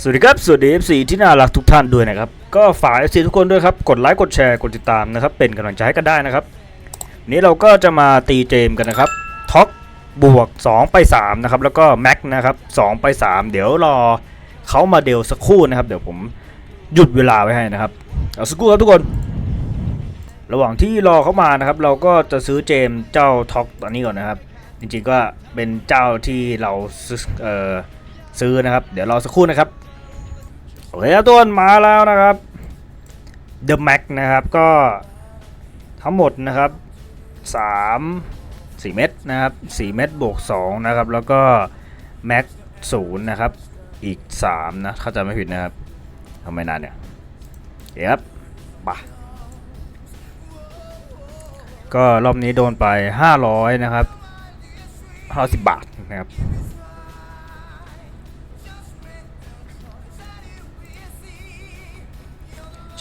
สวัสดีครับ สวัสดี FC ที่น่ารักทุกท่านด้วยนะครับ ก็ฝาก FC ทุกคนด้วยครับ กดไลค์ กดแชร์ กดติดตามนะครับ เป็นกำลังใจให้กันได้นะครับ นี้เราก็จะมาตีเจมกันนะครับ ท็อกบวก 2 ไป 3 นะครับ แล้วก็แม็กนะครับ2ไป 3 เดี๋ยวรอเขามาเดลสักครู่นะครับ เดี๋ยวผมหยุดเวลาไว้ให้นะครับ เอาสักครู่ครับทุกคน ระหว่างที่รอเขามานะครับ เราก็จะซื้อเจมเจ้าท็อกตัวนี้ก่อนนะครับ จริงๆก็เป็นเจ้าที่เราเอ่อ ซื้อนะครับ เดี๋ยวรอสักครู่นะครับโอเคครับทุกคนมาแล้วนะครับ The Max นะครับก็ทั้งหมดนะครับ3 4เม็ดนะครับ4เม็ดบวก2นะครับแล้วก็ Max 0นะครับอีก3นะเข้าใจไม่ผิดนะครับทำไมนานเนี่ยเดี๋ยวครับปะก็รอบนี้โดนไป 500 นะครับ 50 บาทนะครับ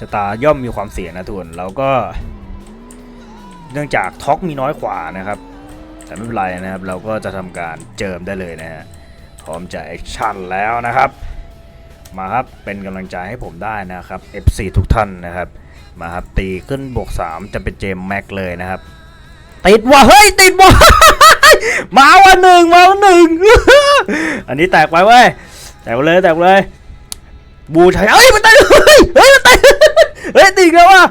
ชะตาย่อมมีความเสี่ยงนะทุกคนเราก็ เนื่องจากท็อกมีน้อยกว่านะครับ แต่ไม่เป็นไรนะครับ เราก็จะทำการเจิมได้เลยนะฮะพร้อมจะแอคชั่นแล้วนะครับ มาครับเป็นกำลังใจให้ผมได้นะครับ FC ทุกท่านนะครับ มาครับตีขึ้นบวก 3 จะเป็นเจมแม็กเลยนะครับ ติดว่ะเฮ้ยติดว่ะมาวันหนึ่งมาวันหนึ่งอันนี้แตกไปเว้ยแตกเลยแตกเลยบูชัยเอ้ยมันตายเฮ้ยเฮ้ยมันตาย เฮ้ยติดแล้วว่ะ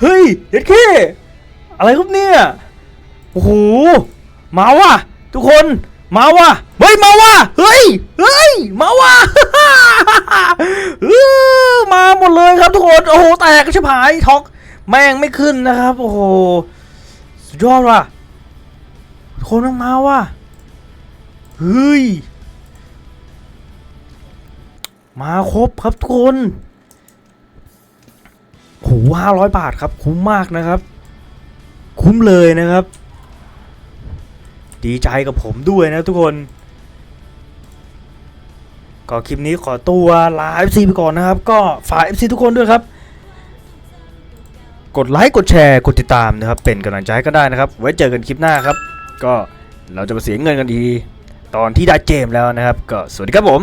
เฮ้ยเด็ดขี้อะไรครับเนี่ยโอ้โหมาว่ะทุกคนมาว่ะเฮ้ยมาว่ะเฮ้ยเฮ้ยมาว่ะอื้อมาหมดเลยครับทุกคนโอ้โหแตกชิบหายท็อกแม่งไม่ขึ้นนะครับ โอ้โหสุดยอดว่ะทุกคนต้องมาว่ะเฮ้ยมาครบครับทุกคน หูห้าร้อยบาทครับคุ้มมากนะครับ คุ้มเลยนะครับ ดีใจกับผมด้วยนะทุกคนก็คลิปนี้ขอตัวลา FC ไปก่อนนะครับ ก็ฝาก FC ทุกคนด้วยครับ กดไลค์กดแชร์กดติดตามนะครับ เป็นกำลังใจให้ก็ได้นะครับ ไว้เจอกันคลิปหน้าครับ ก็เราจะมาเสียเงินกันดี ตอนที่ได้เจมแล้วนะครับ ก็สวัสดีครับผม